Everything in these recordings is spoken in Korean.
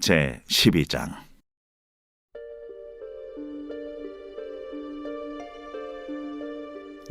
제 12장.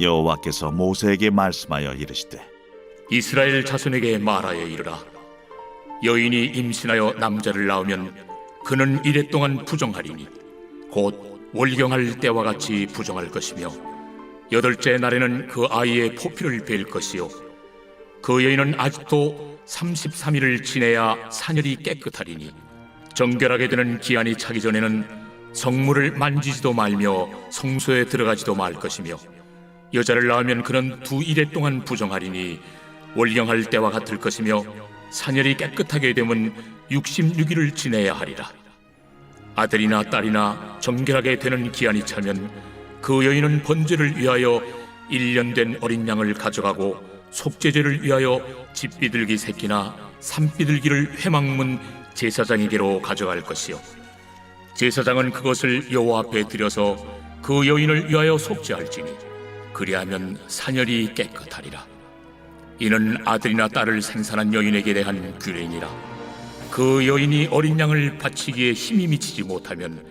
여호와께서 모세에게 말씀하여 이르시되 이스라엘 자손에게 말하여 이르라. 여인이 임신하여 남자를 낳으면 그는 이래 동안 부정하리니 곧 월경할 때와 같이 부정할 것이며 여덟째 날에는 그 아이의 포피를 벨 것이요. 그 여인은 아직도 33일을 지내야 사녀리 깨끗하리니 정결하게 되는 기한이 차기 전에는 성물을 만지지도 말며 성소에 들어가지도 말 것이며 여자를 낳으면 그는 두 일해 동안 부정하리니 월경할 때와 같을 것이며 사녀리 깨끗하게 되면 66일을 지내야 하리라. 아들이나 딸이나 정결하게 되는 기한이 차면 그 여인은 번제를 위하여 1년 된 어린 양을 가져가고 속죄제를 위하여 집비둘기 새끼나 산비둘기를 회막문 제사장에게로 가져갈 것이요. 제사장은 그것을 여호와 앞에 들여서 그 여인을 위하여 속죄할지니 그리하면 사녀리 깨끗하리라. 이는 아들이나 딸을 생산한 여인에게 대한 규례니라. 그 여인이 어린 양을 바치기에 힘이 미치지 못하면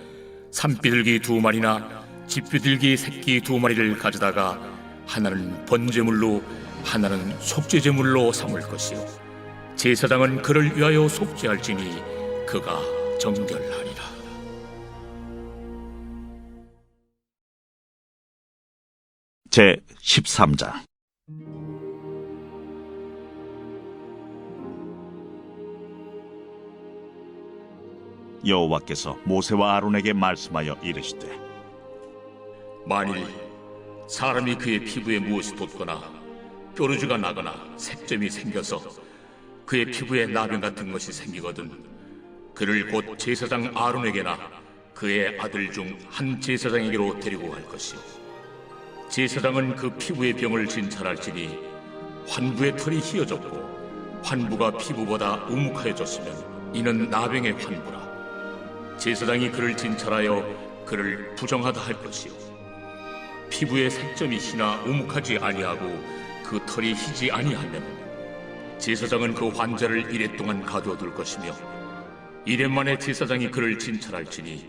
산비둘기 두 마리나 집비둘기 새끼 두 마리를 가져다가 하나는 번제물로 하나는 속죄제물로 삼을 것이요 제사장은 그를 위하여 속죄할지니 그가 정결하리라. 제 13장. 여호와께서 모세와 아론에게 말씀하여 이르시되 만일 사람이 그의 피부에 무엇이 돋거나 뾰루지가 나거나 색점이 생겨서 그의 피부에 나병 같은 것이 생기거든. 그를 곧 제사장 아론에게나 그의 아들 중 한 제사장에게로 데리고 갈 것이요 제사장은 그 피부의 병을 진찰할지니 환부의 털이 휘어졌고 환부가 피부보다 우묵하여졌으면 이는 나병의 환부라. 제사장이 그를 진찰하여 그를 부정하다 할 것이요. 피부에 색점이 희나 우묵하지 아니하고 그 털이 희지 아니하면 제사장은 그 환자를 이래 동안 가두어 둘 것이며 이래 만에 제사장이 그를 진찰할지니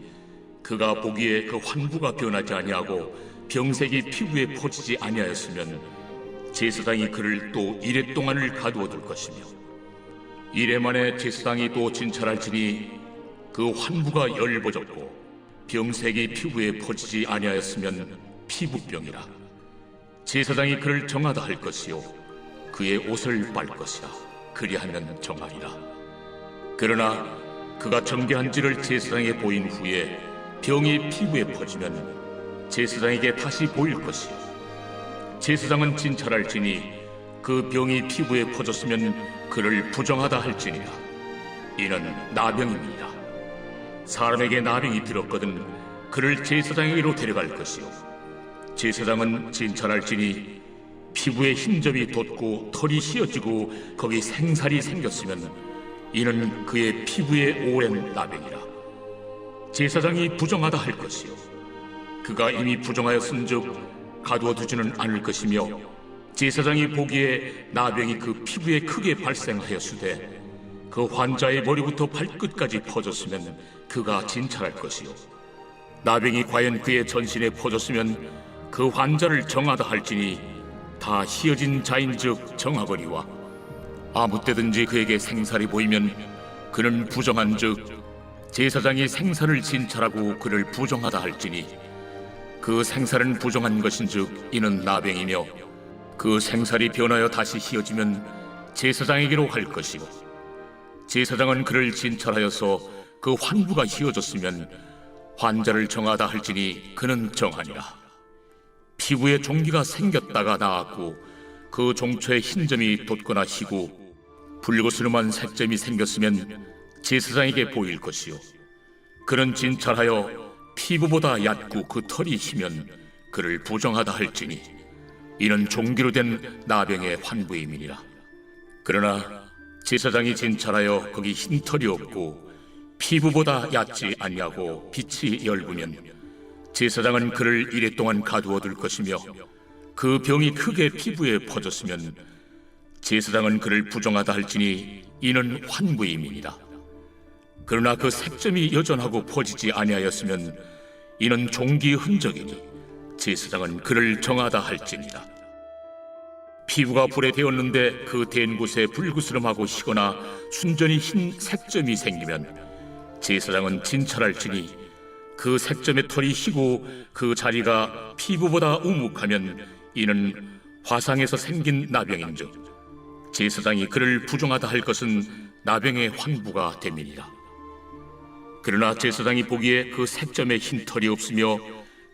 그가 보기에 그 환부가 변하지 아니하고 병색이 피부에 퍼지지 아니하였으면 제사장이 그를 또 이래 동안을 가두어 둘 것이며 이래 만에 제사장이 또 진찰할지니 그 환부가 열버졌고 병색이 피부에 퍼지지 아니하였으면 피부병이라. 제사장이 그를 정하다 할 것이요 그의 옷을 빨 것이라. 그리하면 정하리라. 그러나 그가 정죄한지를 제사장에 보인 후에 병이 피부에 퍼지면 제사장에게 다시 보일 것이요. 제사장은 진찰할지니 그 병이 피부에 퍼졌으면 그를 부정하다 할지니라. 이는 나병입니다. 사람에게 나병이 들었거든 그를 제사장에게로 데려갈 것이요. 제사장은 진찰할지니 피부에 흰점이 돋고 털이 휘어지고 거기 생살이 생겼으면 이는 그의 피부에 오랜 나병이라. 제사장이 부정하다 할 것이요. 그가 이미 부정하였은즉 가두어 두지는 않을 것이며 제사장이 보기에 나병이 그 피부에 크게 발생하였으되 그 환자의 머리부터 발끝까지 퍼졌으면 그가 진찰할 것이요. 나병이 과연 그의 전신에 퍼졌으면 그 환자를 정하다 할지니 다 희어진 자인즉 정하거니와 아무 때든지 그에게 생살이 보이면 그는 부정한즉 제사장이 생살을 진찰하고 그를 부정하다 할지니 그 생살은 부정한 것인즉 이는 나병이며 그 생살이 변하여 다시 희어지면 제사장에게로 갈 것이고 제사장은 그를 진찰하여서 그 환부가 희어졌으면 환자를 정하다 할지니 그는 정하니라 피부에 종기가 생겼다가 나았고 그 종초에 흰 점이 돋거나 희고 붉으스름한 색점이 생겼으면 제사장에게 보일 것이요. 그는 진찰하여 피부보다 얕고 그 털이 희면 그를 부정하다 할지니 이는 종기로 된 나병의 환부임이니라. 그러나 제사장이 진찰하여 거기 흰 털이 없고 피부보다 얕지 아니하고 빛이 엷으면 제사장은 그를 이래 동안 가두어 둘 것이며 그 병이 크게 피부에 퍼졌으면 제사장은 그를 부정하다 할지니 이는 환부임이니라. 그러나 그 색점이 여전하고 퍼지지 아니하였으면 이는 종기의 흔적이니 제사장은 그를 정하다 할지니라. 피부가 불에 데었는데 그댄 곳에 불구스름하고 희거나 순전히 흰 색점이 생기면 제사장은 진찰할지니 그 색점의 털이 희고 그 자리가 피부보다 우묵하면 이는 화상에서 생긴 나병인즉 제사장이 그를 부정하다 할 것은 나병의 환부가 됨이니라. 그러나 제사장이 보기에 그 색점에 흰 털이 없으며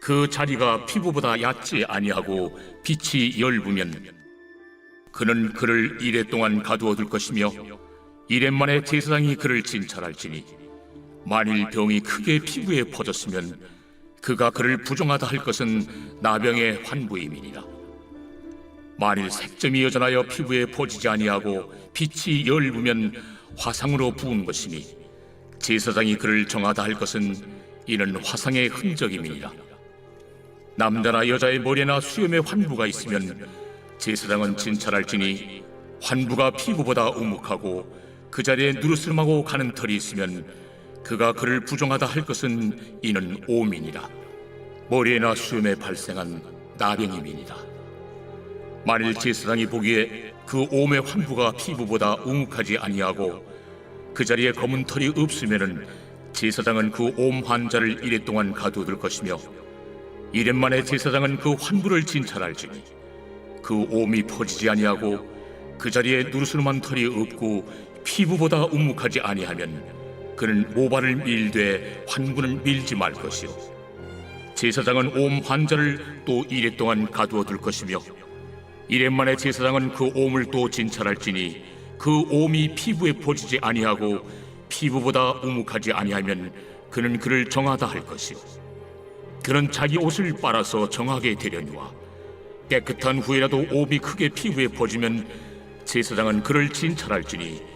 그 자리가 피부보다 얕지 아니하고 빛이 열부면 그는 그를 이래 동안 가두어 둘 것이며 이래 만에 제사장이 그를 진찰할지니 만일 병이 크게 피부에 퍼졌으면 그가 그를 부정하다 할 것은 나병의 환부임이니라. 만일 색점이 여전하여 피부에 퍼지지 아니하고 빛이 열부면 화상으로 부은 것이니 제사장이 그를 정하다 할 것은 이는 화상의 흔적임이니라. 남자나 여자의 머리나 수염에 환부가 있으면 제사장은 진찰할지니 환부가 피부보다 우묵하고 그 자리에 누르스름하고 가는 털이 있으면 그가 그를 부정하다 할 것은 이는 오민이라. 머리에나 수염에 발생한 나병임이니라. 만일 제사장이 보기에 그 오의 환부가 피부보다 우묵하지 아니하고 그 자리에 검은 털이 없으면은 제사장은 그 옴 환자를 이래 동안 가두어둘 것이며 이래 만에 제사장은 그 환부를 진찰할지니 그 옴이 퍼지지 아니하고 그 자리에 누르스름한 털이 없고 피부보다 우묵하지 아니하면 그는 모발을 밀되 환부는 밀지 말 것이요. 제사장은 옴 환자를 또 이래 동안 가두어 둘 것이며 이래 만에 제사장은 그 옴을 또 진찰할지니 그 옴이 피부에 퍼지지 아니하고 피부보다 우묵하지 아니하면 그는 그를 정하다 할 것이요. 그는 자기 옷을 빨아서 정하게 되려니와 깨끗한 후에라도 옴이 크게 피부에 퍼지면 제사장은 그를 진찰할지니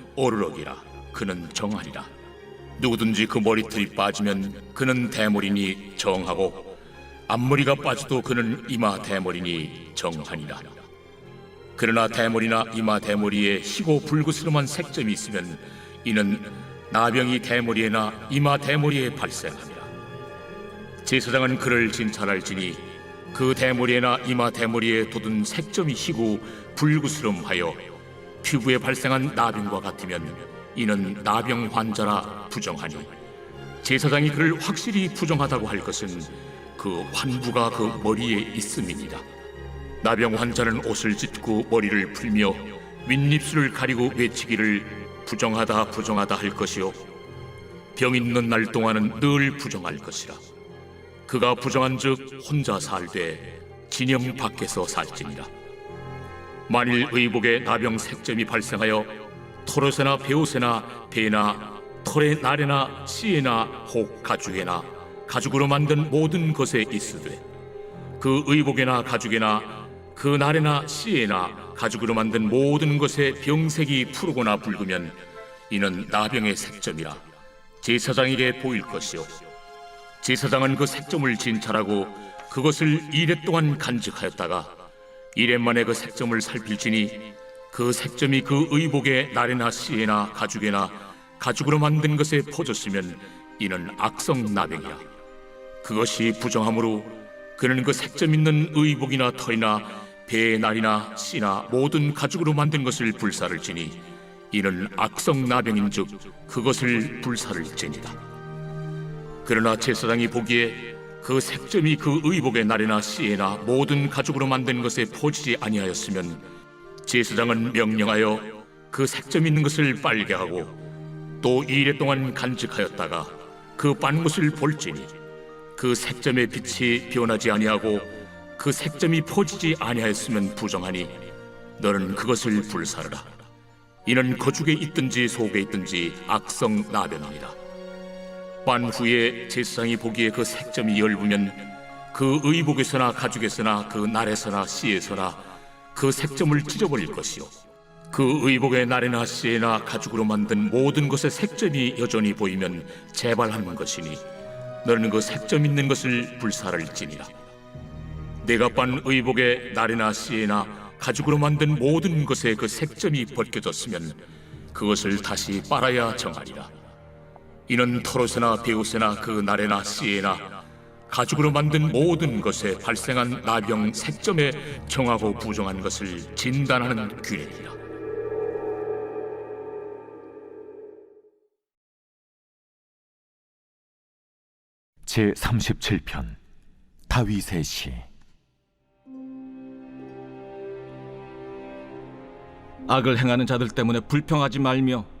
어르럭이라. 그는 정하리라. 누구든지 그 머리털이 빠지면 그는 대머리니 정하고 앞머리가 빠져도 그는 이마 대머리니 정하니라. 그러나 대머리나 이마 대머리에 희고 불그스름한 색점이 있으면 이는 나병이 대머리에나 이마 대머리에 발생하니라 제사장은 그를 진찰할지니 그 대머리에나 이마 대머리에 돋은 색점이 희고 불구스름하여 피부에 발생한 나병과 같으면 이는 나병 환자라 부정하니 제사장이 그를 확실히 부정하다고 할 것은 그 환부가 그 머리에 있음이니라. 나병 환자는 옷을 찢고 머리를 풀며 윗입술을 가리고 외치기를 부정하다 부정하다 할 것이요. 병 있는 날 동안은 늘 부정할 것이라. 그가 부정한즉 혼자 살되 진영 밖에서 살지니라 만일 의복에 나병 색점이 발생하여 털옷에나 베옷에나 배나 털의 날에나 씨에나 혹 가죽에나 가죽으로 만든 모든 것에 있으되 그 의복에나 가죽에나 그 날에나 씨에나 가죽으로 만든 모든 것에 병색이 푸르거나 붉으면 이는 나병의 색점이라 제사장에게 보일 것이요. 제사장은 그 색점을 진찰하고 그것을 이래 동안 간직하였다가 이래 만에 그 색점을 살필지니 그 색점이 그 의복의 날에나 씨에나 가죽에나 가죽으로 만든 것에 퍼졌으면 이는 악성 나병이라 그것이 부정함으로 그는 그 색점 있는 의복이나 털이나 배의 날이나 씨나 모든 가죽으로 만든 것을 불사를 지니 이는 악성 나병인즉 그것을 불사를 지니다. 그러나 제사장이 보기에 그 색점이 그 의복의 날에나 씨에나 모든 가죽으로 만든 것에 퍼지지 아니하였으면 제사장은 명령하여 그 색점 있는 것을 빨게 하고 또 이래 동안 간직하였다가 그 빤 것을 볼지니 그 색점의 빛이 변하지 아니하고 그 색점이 퍼지지 아니하였으면 부정하니 너는 그것을 불사르라. 이는 거죽에 있든지 속에 있든지 악성 나병이니라 반 후에 제사장이 보기에 그 색점이 엷으면 그 의복에서나 가죽에서나 그 날에서나 씨에서나 그 색점을 찢어버릴 것이요. 그 의복의 날에나 씨에나 가죽으로 만든 모든 것의 색점이 여전히 보이면 재발하는 것이니 너는 그 색점 있는 것을 불사를지니라. 내가 빤 의복의 날에나 씨에나 가죽으로 만든 모든 것에 그 색점이 벗겨졌으면 그것을 다시 빨아야 정하리라 이는 털옷이나 베옷이나 그 날에나 씨에나 가죽으로 만든 모든 것에 발생한 나병 색점에 정하고 부정한 것을 진단하는 규례니라. 제 37편 다윗의 시 악을 행하는 자들 때문에 불평하지 말며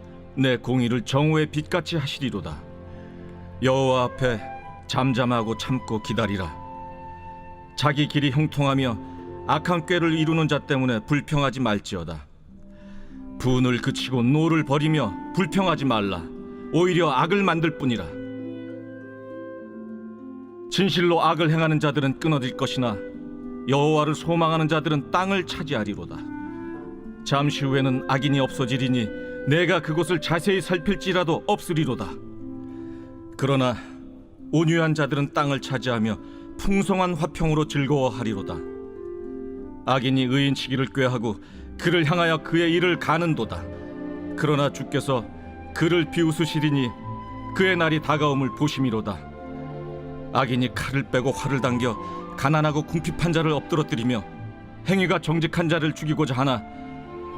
내 공의를 정오의 빛같이 하시리로다. 여호와 앞에 잠잠하고 참고 기다리라. 자기 길이 형통하며 악한 꾀를 이루는 자 때문에 불평하지 말지어다. 분을 그치고 노를 버리며 불평하지 말라. 오히려 악을 만들 뿐이라. 진실로 악을 행하는 자들은 끊어질 것이나 여호와를 소망하는 자들은 땅을 차지하리로다. 잠시 후에는 악인이 없어지리니 내가 그곳을 자세히 살필지라도 없으리로다. 그러나 온유한 자들은 땅을 차지하며 풍성한 화평으로 즐거워하리로다. 악인이 의인치기를 꾀하고 그를 향하여 그의 일을 가는도다. 그러나 주께서 그를 비웃으시리니 그의 날이 다가옴을 보심이로다. 악인이 칼을 빼고 활을 당겨 가난하고 궁핍한 자를 엎드러뜨리며 행위가 정직한 자를 죽이고자 하나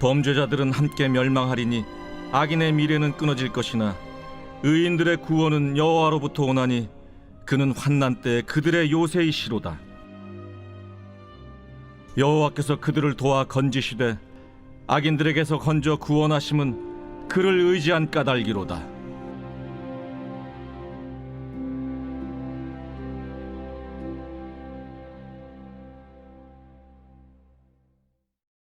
범죄자들은 함께 멸망하리니 악인의 미래는 끊어질 것이나 의인들의 구원은 여호와로부터 오나니 그는 환난 때 그들의 요새이시로다. 여호와께서 그들을 도와 건지시되 악인들에게서 건져 구원하심은 그를 의지한 까닭이로다